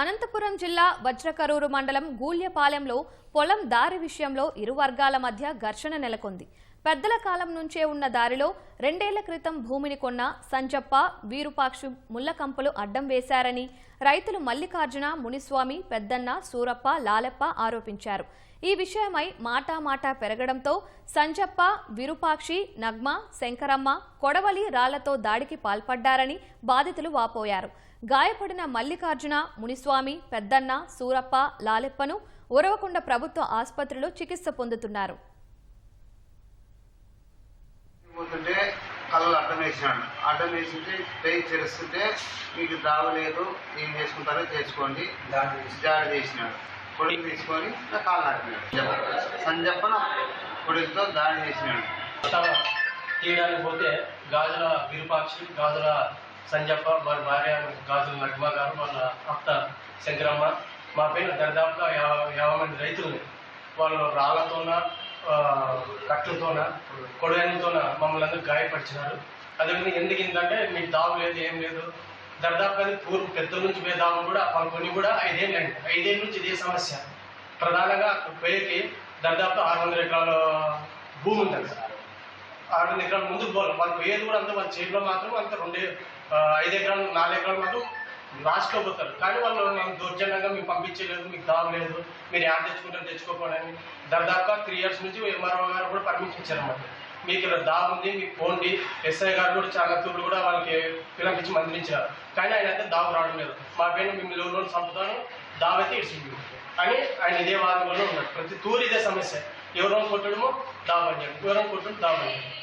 అనంతపురం జిల్లా వజ్రకరూరు మండలం గూళ్యపాలెంలో పొలం దారి విషయంలో ఇరు వర్గాల మధ్య ఘర్షణ నెలకొంది. పెద్దల కాలం నుంచే ఉన్న దారిలో రెండేళ్ళ క్రితం భూమిని కొన్న సంజప్ప వీరుపాక్షు ముల్లకంపలు అడ్డం వేశారని రైతులు మల్లికార్జున మునిస్వామి పెద్దన్న సూరప్ప లాలెప్ప ఆరోపించారు. ఈ విషయమై మాటా మాటా పెరగడంతో సంజప్ప విరూపాక్షి నగ్మ శంకరమ్మ కొడవలి రాళ్ళతో దాడికి పాల్పడ్డారని బాధితులు వాపోయారు. గాయపడిన మల్లికార్జున మునిస్వామి పెద్దన్న సూరప్ప లాలెప్పను ఉరవకొండ ప్రభుత్వ ఆసుపత్రిలో చికిత్స పొందుతున్నారు. పోతుంటే కళ్ళు అడ్డం వేసినాడు. అడ్డం వేసింటే టైట్ తెరుస్తుంటే మీకు దావలేదు ఏం చేసుకుంటారో చేసుకోండి జాడి చేసినాడు కొడుకు తీసుకొని నా కాళ్ళు నాటినాడు సంజప్పన కొడుకుతో దాడి చేసినాడు. తీయడానికి పోతే గాజుల విరూపాక్షి గాజుల సంజప్ప వారి భార్య గాజుల నగ్మ గారు వాళ్ళ అత్త శంకరమ్మ. మా పైన దరిదాపుగా యాభై యాభై మంది రైతులు వాళ్ళు రాళ్ళతోన ఆ, కట్లతోన మమ్మల్ని గాయపరిచినారు. అదేవిధంగా ఎందుకు ఇందంటే మీకు దావు లేదు ఏం లేదు. దరిదాపుగా అది పూర్వం పెద్దల నుంచి పోయే దావు కూడా పనుకొని కొన్ని కూడా ఐదేళ్ళు అండి ఐదేళ్ళ నుంచి ఇదే సమస్య. ప్రధానంగా పేరుకి దర్దాపు ఆరు వందల ఎకరాల భూమి ఉంటుంది. సార్ ఆరు వందల ఎకరాల ముందుకు పోవాలి. వాళ్ళు పోయేది కూడా అంత వాళ్ళ చేతిలో మాత్రం అంత రెండు ఐదు ఎకరాలు నాలుగు ఎకరాలు మాత్రం లాస్ట్లో పోతారు. కానీ వాళ్ళు మనం దౌర్జన్యంగా మీకు పంపించలేదు మీకు దావు లేదు మీరు యాడ్ తెచ్చుకుంటారు తెచ్చుకోకపోవడానికి దర్దాపుగా త్రీ ఇయర్స్ నుంచి ఎంఆర్ఓ గారు కూడా పర్మిషన్ ఇచ్చారన్నమాట. మీకు ఇక్కడ దావు ఉంది మీకు పోండి ఎస్ఐ గారు కూడా చాలా తూర్లు కూడా వాళ్ళకి పిలిపించి మందిరించారు కానీ ఆయన అయితే దావు రావడం లేదు. మా పైన మిమ్మల్ని ఎవరు చంపుతాను దావు అయితే ఇడిచింది అని ఆయన ఇదే వాదనలో ఉన్నాడు. ప్రతి తూరు ఇదే సమస్య. ఎవరో కొట్టడమో దావ పనిచేయడం ఎవరో కొట్టడం దావ పనిచేయడం